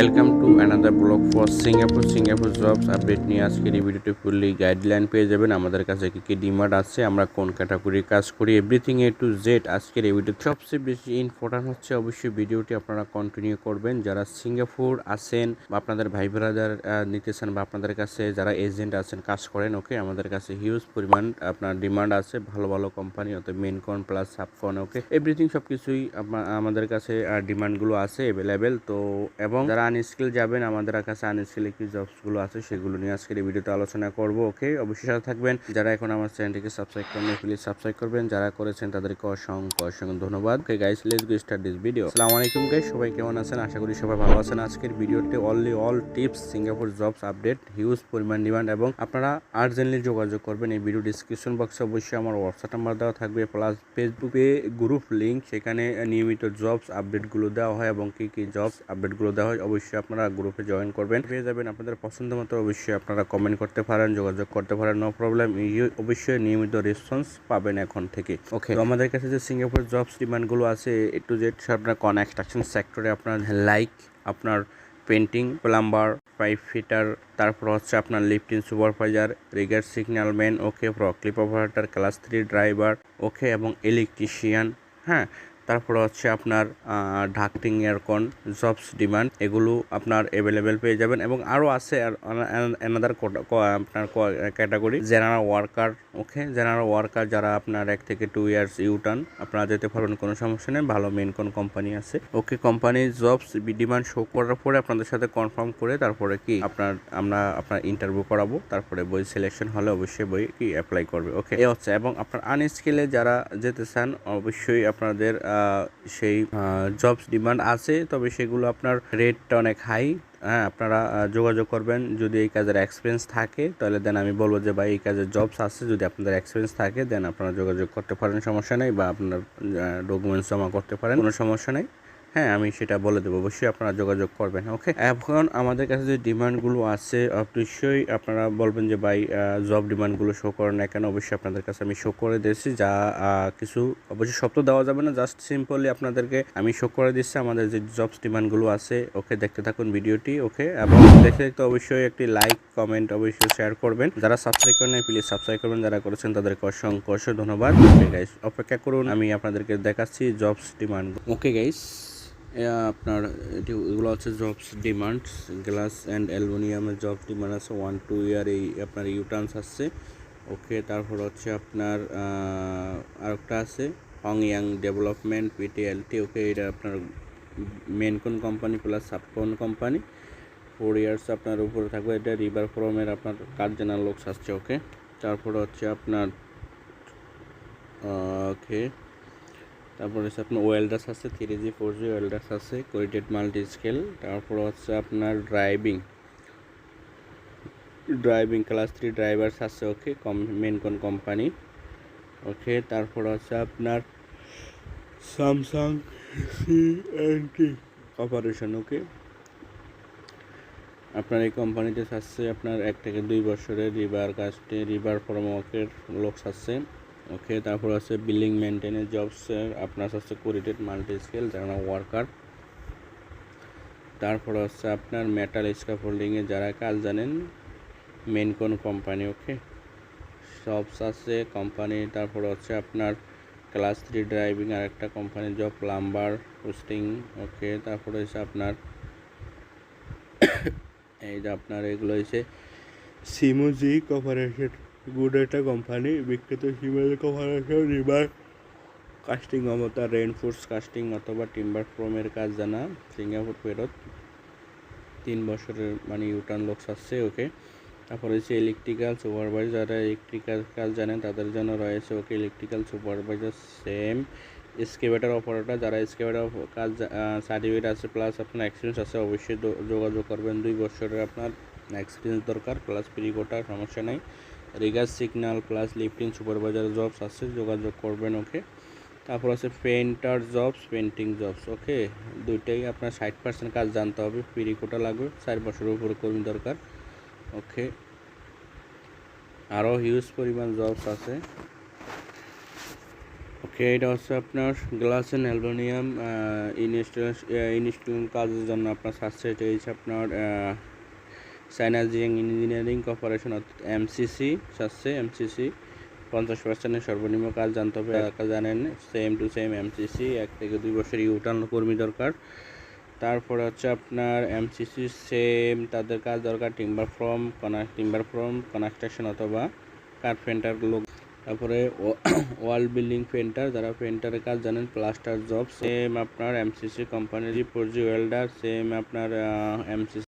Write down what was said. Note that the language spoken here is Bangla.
Welcome to another blog for Singapore Singapore jobs update নিয়ে আজকের এই ভিডিওতে ফুললি গাইডলাইন পেয়ে যাবেন। আমাদের কাছে কী কী ডিমান্ড আছে, আমরা কোন ক্যাটাগরির কাজ করি এভরিথিং এ টু জেড আজকের এই ভিডিও সবচেয়ে বেশি ইম্পর্টেন্ট হচ্ছে অবশ্যই ভিডিওটি আপনারা কন্টিনিউ করবেন। যারা সিঙ্গাপুর আছেন বা আপনাদের ভাই ব্রাদার নিতেছেন বা আপনাদের কাছে যারা এজেন্ট আছেন, কাজ করেন ওকে আমাদের কাছে হিউজ পরিমাণ আপনার ডিমান্ড আছে। ভালো ভালো কোম্পানি অর্থাৎ মেনকন প্লাস সাবকন ওকে এভরিথিং সব কিছুই আমাদের কাছে ডিমান্ডগুলো আছে অ্যাভেলেবেল তো, এবং যারা আনস্কিল যাবেন, আমাদের কাছে আনস্কিল কি জবসগুলো আছে, সেগুলো নিয়ে আজকের এই ভিডিওতে আলোচনা করব ওকে অবশ্যই সাথে থাকবেন। যারা এখন আমার চ্যানেলটিকে সাবস্ক্রাইব করেন প্লিজ সাবস্ক্রাইব করবেন। যারা করেছেন, তাদেরকে অসংখ্য অসংখ্য ধন্যবাদ। Okay guys let's go start this video আসসালামু আলাইকুম গাইস সবাই কেমন আছেন? আশা করি সবাই ভালো আছেন। আজকের ভিডিওতে only all tips Singapore jobs update huge পরিমাণ ডিমান্ড এবং আপনারা আর্জেন্টলি যোগাযোগ করবেন। এই ভিডিও ডিসক্রিপশন বক্সে অবশ্যই আমার হোয়াটসঅ্যাপ নাম্বার দেওয়া থাকবে প্লাস ফেসবুকে গ্রুপ লিঙ্ক সেখানে নিয়মিত জবস আপডেটগুলো দেওয়া হয় এবং কী কী জবস আপডেটগুলো দেওয়া হয়, অবশ্যই আপনারা গ্রুপে জয়েন করবেন। পেয়ে যাবেন আপনাদের পছন্দ মতো অবশ্যই আপনারা কমেন্ট করতে পারেন যোগাযোগ করতে পারেন নো প্রবলেম অবশ্যই নিয়মিত রেসপন্স পাবেন এখন থেকে। ওকে তো আমাদের কাছে যে সিঙ্গাপুর জবস ডিমান্ডগুলো আছে এ টু জেড আপনার কনস্ট্রাকশন সেক্টরে আপনার লাইক আপনার পেন্টিং প্লাম্বার পাইপ ফিটার তারপর হচ্ছে আপনার lifting supervisor rigger signal man okay clip operator class three driver okay এবং ইলেকট্রিশিয়ান হ্যাঁ? তারপর হচ্ছে আপনার ঢাকটিং, এয়ারকন, জবস, ডিমান্ড, এগুলো আপনার অ্যাভেলেবেল পেয়ে যাবেন। এবং আরও আছে অ্যানাদার আপনার category general worker okay general worker যারা আপনার এক থেকে টু ইয়ার্স ইউটার্ন আপনারা যেতে পারবেন, কোনো সমস্যা নেই। ভালো মেন কোন কোম্পানি আছে। Okay company jobs demand show করার পরে আপনাদের সাথে কনফার্ম করে তারপরে কি আপনার, আমরা আপনার ইন্টারভিউ করাবো। তারপরে বই সিলেকশন হলে অবশ্যই বই কি অ্যাপ্লাই করবে ওকে এ হচ্ছে। এবং আপনার আনস্কিলে যারা যেতে চান, অবশ্যই আপনাদের সেই জবস ডিমান্ড আছে, তবে সেগুলো আপনার রেটটা অনেক হাই হ্যাঁ আপনারা যোগাযোগ করবেন। যদি এই কাজের এক্সপিরিয়েন্স থাকে, তাহলে দেন আমি বলব যে, ভাই, এই কাজের জবস আছে, যদি আপনাদের এক্সপিরিয়েন্স থাকে দেন আপনারা যোগাযোগ করতে পারেন, সমস্যা নেই। বা আপনার ডকুমেন্টস জমা করতে পারেন, কোনো সমস্যা নেই। হ্যাঁ আমি সেটা বলে দেবো। অবশ্যই আপনারা যোগাযোগ করবেন, ওকে? এখন আমাদের কাছে যে ডিমান্ডগুলো আছে অবশ্যই আপনারা বলবেন যে, ভাই জব ডিমান্ডগুলো শো করেন না কেন? অবশ্যই আপনাদের কাছে আমি শো করে দিয়েছি। যা কিছু অবশ্যই তো দেওয়া যাবে না জাস্ট সিম্পলি আপনাদেরকে আমি শো করে দিচ্ছি আমাদের যে জবস ডিমান্ডগুলো আছে, ওকে? দেখতে থাকুন ভিডিওটি, ওকে? এবং দেখতে দেখতে অবশ্যই একটি লাইক কমেন্ট অবশ্যই শেয়ার করবেন। যারা সাবস্ক্রাইব করেন প্লিজ সাবস্ক্রাইব করবেন। যারা করেছেন, তাদেরকে অসংখ্য অসংখ্য ধন্যবাদ। ওকে গাইস অপেক্ষা করুন, আমি আপনাদেরকে দেখাচ্ছি জবস ডিমান্ড। ওকে গাইস আপনার, এটি, এগুলো হচ্ছে জবস ডিমান্ডস গ্লাস অ্যান্ড অ্যালুমিনিয়ামের জব ডিমান্ড আছে ওয়ান টু ইয়ার এই আপনার ইউটার্নস আসছে। ওকে তারপর হচ্ছে আপনার আরেকটা আছে Hong Yang development PTLT okay এটা আপনার main con company plus subcon company four years আপনার উপরে থাকবে, এটা রিভার ফ্রমের আপনার কাজ জানার লোক আসছে ওকে তারপর হচ্ছে আপনার ওকে তারপর হচ্ছে আপনার ওয়েল্ডার্স আছে three G four G welders আছে কোয়েটেড মাল্টি স্কেল তারপর হচ্ছে আপনার driving driving class three drivers আছে ওকে কম মেন কোন কোম্পানি ওকে তারপর হচ্ছে আপনার Samsung C T operation okay আপনার এই কোম্পানিতে আসছে আপনার এক থেকে দুই বছরের রিভার কাস্টে রিভার ফরমওয়ার্কের লোক আছে। ওকে তারপর আছে বিল্ডিং মেনটেনের জবসের আপনার হচ্ছে কোরিটেড মাল্টি স্কেল যারা ওয়ার্কার তারপর হচ্ছে আপনার মেটাল স্কাফোল্ডিংয়ে যারা কাজ জানেন main con company okay jobs আছে কোম্পানি তারপর হচ্ছে আপনার ক্লাস থ্রি ড্রাইভিং আর একটা কোম্পানির জব প্লাম্বার পোস্টিং ওকে তারপরে হচ্ছে আপনার এই যে আপনার এগুলো হচ্ছে সিমোজি কর্পোরেশন গুড একটা কোম্পানি বিখ্যাত সিমেল কর্পোরেশন রিভার কাস্টিং অবতা রেনফোর্স কাস্টিং অথবা টিম্বার ফ্রমের কাজ জানা সিঙ্গাপুর ফেরত। তিন বছরের মানে ইউটার্ন লোকস আসছে ওকে তারপরে হচ্ছে ইলেকট্রিক্যাল সুপারভাইজার যারা ইলেকট্রিক্যাল কাজ জানেন, তাদের জন্য রয়েছে okay electrical supervisor same excavator operator যারা স্কেভেটার কাজ সার্টিফিকেট আছে প্লাস আপনার এক্সপিরিয়েন্স আছে, অবশ্যই যোগাযোগ করবেন। দুই বছরের আপনার এক্সপিরিয়েন্স দরকার প্লাস ফ্রি কোটা সমস্যা নেই। Rigger signal plus lifting, supervisor jobs, আছে, যোগাযোগ করবেন, ওকে? তারপর আছে painter jobs painting jobs, okay? দুইটাই আপনার ষাট পার্সেন্ট কাজ জানতে হবে, ফ্রি কোটা লাগবে, চার বছরের উপরে কর্মী দরকার, ওকে? আরও হিউজ পরিমাণ জবস আছে। ওকে, এটা হচ্ছে আপনার গ্লাস অ্যান্ড অ্যালবেনিয়াম ইনস্টলেশন কাজের জন্য আপনার সার্চ এটা আপনার সাইনাজিং ইঞ্জিনিয়ারিং কর্পোরেশন অর্থাৎ এমসিসি সাচ্ছে এমসিসি, পঞ্চাশ পার্সেন্টের সর্বনিম্ন কাজ জানতে হবে জানেন, সেম টু সেম এমসিসি, এক থেকে দুই বছর ইউটার্ন কর্মী দরকার। তারপরে হচ্ছে আপনার এমসিসি সেম, তাদের কাজ দরকার timber form timber form, construction অথবা কার্পেন্টার লোক। তারপরে ওয়াল বিল্ডিং পেন্টার যারা পেন্টারের কাজ জানেন, প্লাস্টার জব, সেম আপনার এমসিসি কোম্পানির ফোরজি ওয়েল্ডার, সেম আপনার এমসিসি